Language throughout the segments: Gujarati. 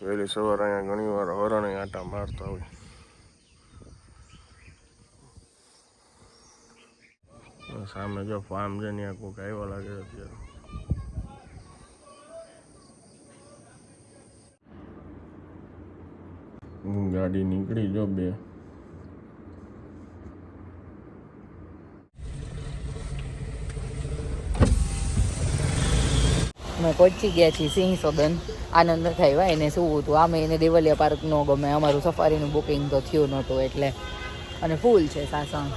વહેલી સવારે અહીંયા ઘણી વાર હરણે આટા મારતા હોય. સામે જો ફાર્મ છે ને કોઈક આવ્યા લાગે અત્યારે. ગાડી નીકળી જો બે. અમે પહોંચી ગયા છીએ સિંહ સદન આનંદ થાય હોય એને શું હતું? આમે એને દેવલિયા પાર્ક નો ગમે. અમારું સફારીનું બુકિંગ તો થયું નહોતું એટલે. અને ફૂલ છે સાસણ.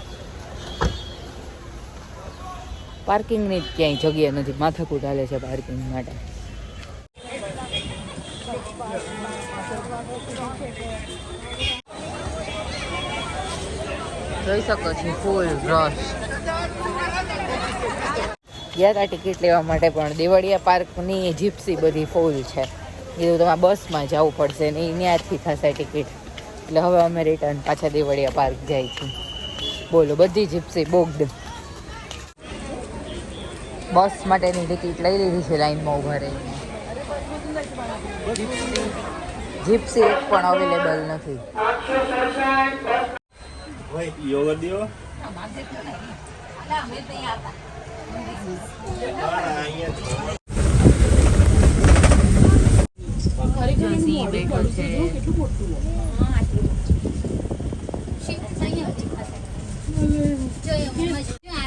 પાર્કિંગની જ ક્યાંય જગ્યા નથી. માથાકૂટ હાલે છે પાર્કિંગ માટે. જોઈ શકો છો ફૂલ રશ ગયા હતા ટિકિટ લેવા માટે પણ દેવળિયા પાર્કની જીપ્સી બધી ફૂલ છે. કીધું તમારે બસમાં જવું પડશે ને એ ત્યાંથી થશે ટિકિટ એટલે હવે અમે રિટર્ન પાછા દેવળિયા પાર્ક જાય છે બોલો બધી જીપ્સી બોગડ બસ માટેની ટિકિટ લઈ લીધી છે લાઈનમાં ઊભા રહીને. જીપ્સી એક પણ અવેલેબલ નથી. યોગર દિયો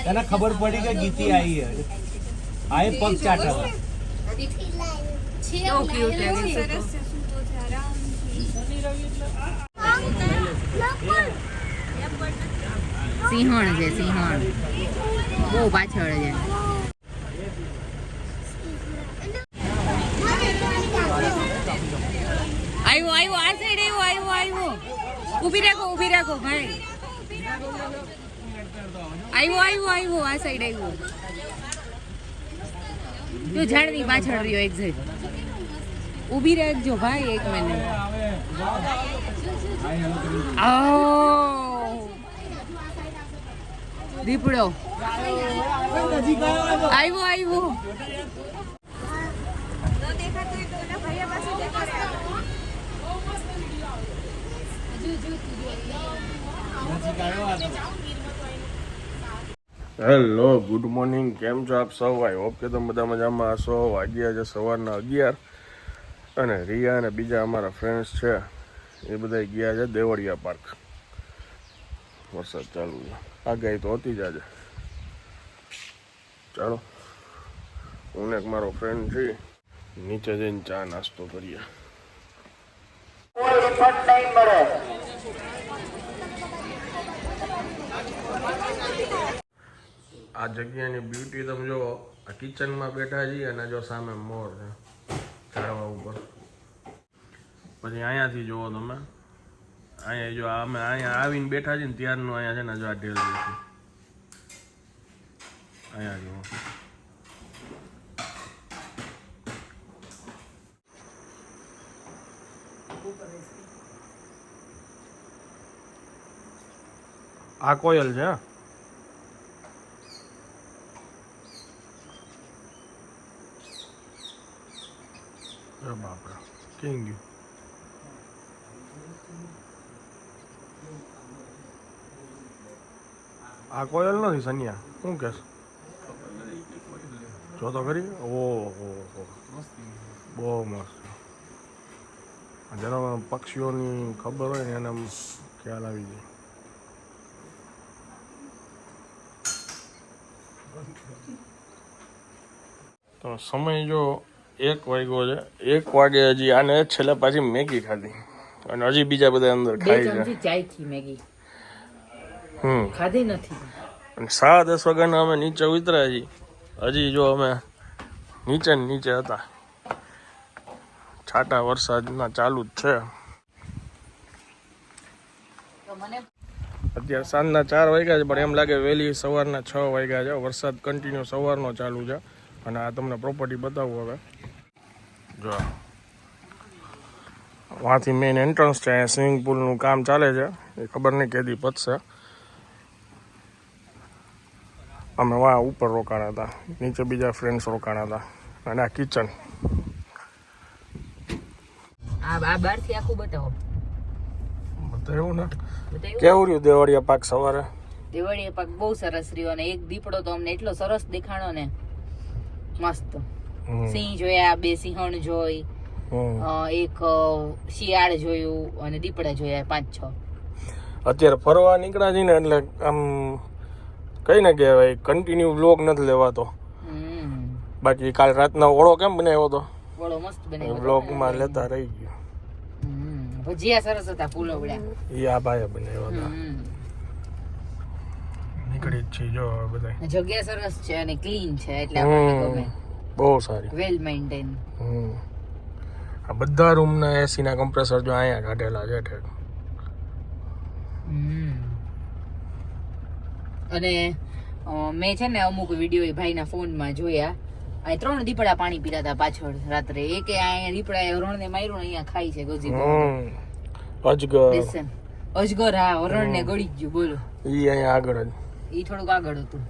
તને ખબર પડી કે ગીતી આવી હે આ એ પગ ચાટવા. સિંહણ છે સિંહણ બહુ પાછળ છે. આવ્યો આવ્યો આ સાઈડ આવ્યો આવ્યો આવ્યો ઊભી રાખો ઊભી રાખો ભાઈ. આવ્યો આવ્યો આવ્યો આ સાઈડ આવ્યો જો ઝાડની પાછળ રહ્યો એક્ઝેક્ટ ઊભી ઊભી રાખજો ભાઈ એક મિનિટ આવો. દીપડો. આવ્યો આવ્યો હેલો ગુડ મોર્નિંગ કેમ છો આપ સૌ? આઈ હોપ કે તમે બધા મજામાં હશો. વાગ્યા છે સવારના અગિયાર અને રિયા અને બીજા અમારા ફ્રેન્ડ્સ છે. એ બધા ગયા છે દેવળિયા પાર્ક વરસાદ ચાલુ છે. આગાહી તો હતી જ આજે. ચાલો. હું એક મારો ફ્રેન્ડ છે. નીચે જઈને ચા નાસ્તો કરીએ. આ જગ્યાની બ્યુટી તમે જો, આ કિચનમાં બેઠા છીએ અને જો સામે મોર છે. ઝાડવા ઉપર. પછી અહીંયાથી જુઓ તમે. અહીંયા જો અમે અહીંયા આવીને બેઠા છીએ ને ત્યારનું અહીંયા છે ને જો આ ઢેલ છે અહીંયા જુઓ આ કોયલ છે બાપરા, કેમ ગયું? આ કોયલ નથી સન્યા. શું કેસ જો તો ખરી. ઓહો બહુ મસ્ત. જેનો પક્ષીઓની ખબર હોય ને એને ખ્યાલ આવી જાય. તો સમય જો એક વાગ્યો છે. એક વાગે હજી આને છેલ્લે પાછી મેગી ખાધી. અને હજી બીજા બધા અંદર ખાઈ જાય. મેગી. હમ. ખાધી નથી. અને સાડા દસ વાગ્યાના અમે નીચે ઉતર્યા છીએ. હજી જો અમે નીચે ને નીચે હતા. છાટા વરસાદના ચાલુ જ છે. અત્યારે સાંજના ચાર વાગ્યા છે પણ એમ લાગે વહેલી સવારના છ વાગ્યા છે. વરસાદ કન્ટિન્યુ સવારનો ચાલુ છે. અને આ તમને પ્રોપર્ટી બતાવું હવે. જો. વાંથી મેઇન એન્ટ્રન્સ છે અહીંયા સ્વિમિંગ પુલનું કામ ચાલે છે. એ ખબર નહીં કેદી પતશે. અમે વાં ઉપર રોકાણા હતા નીચે બીજા ફ્રેન્ડ્સ રોકાણા હતા અને આ કિચન આ બહારથી આખું બતાવો. બતાવ્યું ને? કેવું રહ્યું દેવાળિયા પાક સવારે? દિવાળી પાક બહુ સરસ રહ્યો અને એક દીપડો તો અમને એટલો સરસ દેખાણો ને. મસ્ત. સિંહ જોયા બે સિંહણ જોઈ એક શિયાળ જોયું અને દીપડા જોયા પાંચ છ. અત્યારે ફરવા નીકળ્યા છે ને એટલે આમ કઈ ને કહેવાય કન્ટિન્યુ બ્લોગ નથી લેવાતો. બાકી કાલ રાતના ઓળો કેમ બનાવ્યો હતો? વડો મસ્ત બનાવ્યો બ્લોગમાં લેતા રહી ગયો. ભજીયા સરસ હતા ફૂલવડા એ આ ભાઈએ બનાવ્યો હતો. હમ. નીકળી જ બધા જગ્યા સરસ છે અને ક્લીન છે એટલે આપણને ગમે. બહુ સારી. Well maintain hmm. આ બધા રૂમના એસીના કમ્પ્રેસર જો અહીંયા કાઢેલા છે અને મેં છે ને અમુક વીડિયો ભાઈના ફોનમાં જોયા. અહીં ત્રણ દીપડા પાણી પીતા હતા પાછળ રાત્રે. એક અહીંયા દીપડા હરણને માર્યું અહીંયા ખાય છે ગોજી અજગર. અજગર હા હરણને ગળી જ ગયું બોલો. ઈ અહીંયા આગળ જ. ઈ થોડુંક આગળ હતું.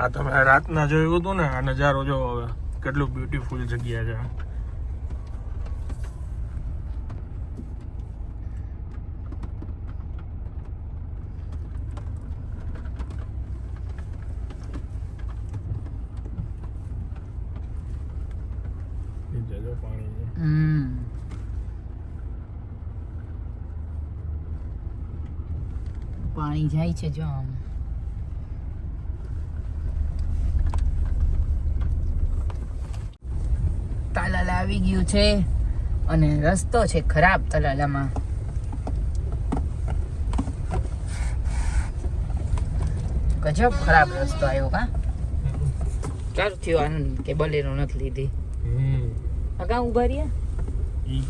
આ તમે રાતના જોયું હતું ને આ નજારો જો હવે. કેટલું બ્યુટીફુલ જગ્યા છે નીચે હમ. પાણી જાય છે જો આમ. તાલાલા આવી ગયું છે અને રસ્તો છે ખરાબ તલાલામાં. ગજબ ખરાબ રસ્તો આવ્યો કા. ચાલુ થયો આનંદ કે બલેરો નથી લીધી? હમ. અગા ઊભા રહ્યા? ઈ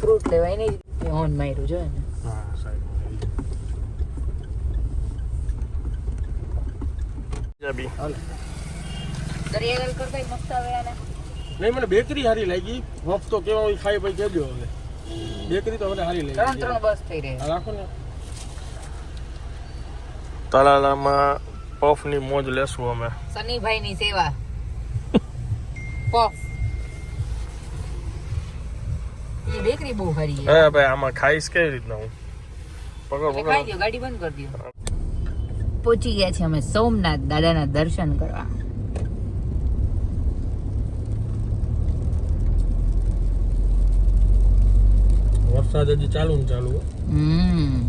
ફ્રૂટ લેવાય નહીં હોર્ન માર્યું છે ને હા સાહેબ મને બેકરી સારી લાગી. તો કેવા હોય ખાઈ પછી કહેજો હવે. બેકરી તો મને સારી લાગી. ત્રણ બસ થઈ રહી. રાખો ને. તળાલામાં પફની મોજ લેશું અમે. સનીભાઈ ની સેવા. પફ. એ બેકરી બહુ હરી હે ભાઈ આમાં ખાઈશ કેવી રીતના હું? પકડ ખાઈ પકડ. દો ગાડી બંધ કરી દો પહોંચી ગયા છે અમે સોમનાથ દાદાના દર્શન કરવા. વરસાદ હજી ચાલુ ને ચાલુ હમ.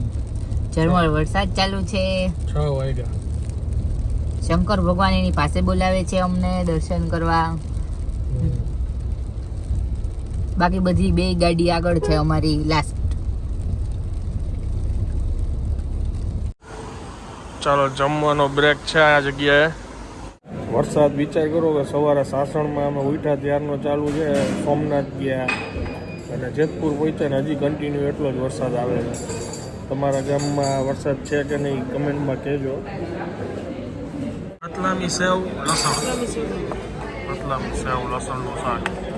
ઝરમર વરસાદ ચાલુ છે. છ વાગ્યા. શંકર ભગવાન એની પાસે બોલાવે છે અમને દર્શન કરવા. હમ. બાકી બધી બે ગાડી આગળ છે અમારી લાસ્ટ ચાલો જમવાનો બ્રેક છે આ જગ્યાએ. વરસાદ વિચાર કરો કે સવારે સાસણમાં અમે ઉઠ્યા ત્યારનો ચાલુ છે સોમનાથ ગયા. અને જેતપુર પહોંચ્યા ને હજી કન્ટિન્યુ એટલો જ વરસાદ આવે છે. તમારા ગામમાં વરસાદ છે કે નહીં કમેન્ટમાં કહેજો. અતલામી સેવ લસણ. અતલામી સેવ લસણનું શાક.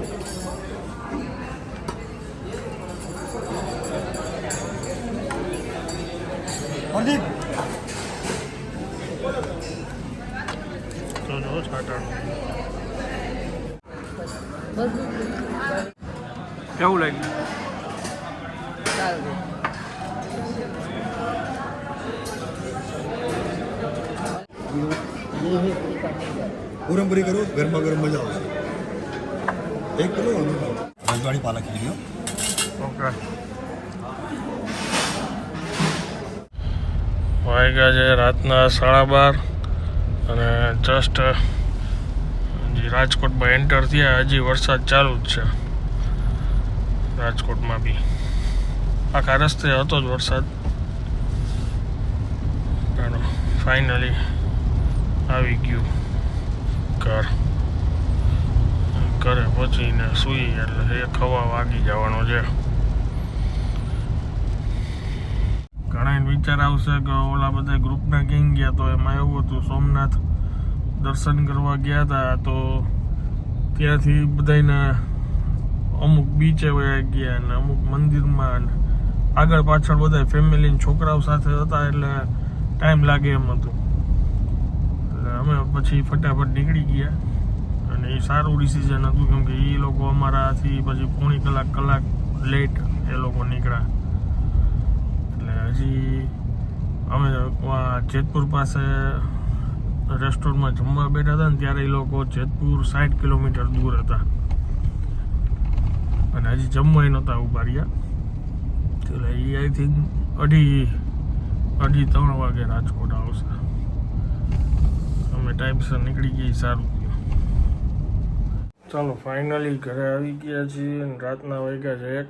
છાટાનું કેવું લાગ્યું? પૂરમપુરી કરું ગરમા ગરમ મજા આવશે. એક કિલો રજવાડી પાલક લીધો ઓકે. વાગ્યા છે રાતના સાડા બાર અને જસ્ટ હજી રાજકોટમાં એન્ટર થયા, હજી વરસાદ ચાલુ જ છે. રાજકોટમાં બી. આખા રસ્તે હતો જ વરસાદ. ફાઇનલી આવી ગયું. ઘર. ઘરે પહોંચીને સૂઈ એટલે એક ખવા વાગી જવાનો છે. ઘણા વિચાર આવશે કે ઓલા બધા ગ્રુપના કેમ ગયા તો એમાં એવું હતું, સોમનાથ દર્શન કરવા ગયા હતા તો ત્યાંથી બધાને અમુક બીચે વયા ગયા અને અમુક મંદિરમાં આગળ પાછળ બધા ફેમિલી છોકરાઓ સાથે હતા એટલે ટાઈમ લાગે એમ હતું. અમે પછી ફટાફટ નીકળી ગયા અને એ સારું ડિસિઝન હતું કેમ કે એ લોકો અમારાથી પછી પોણી કલાક કલાક લેટ એ લોકો નીકળ્યા. એટલે હજી અમે જેતપુર પાસે રેસ્ટોરન્ટમાં જમવા બેઠા હતા ને ત્યારે એ લોકો જેતપુર સાઠ કિલોમીટર દૂર હતા. અને હજી જમવા નહોતા ઊભા રહ્યા. એટલે એ આઈ થિંક અઢી અઢી ત્રણ વાગે રાજકોટ આવશે. અમે ટાઈમસર નીકળી ગઈ સારું ચાલો ફાઇનલી ઘરે આવી ગયા છીએ અને રાતના વાગ્યા છે એક.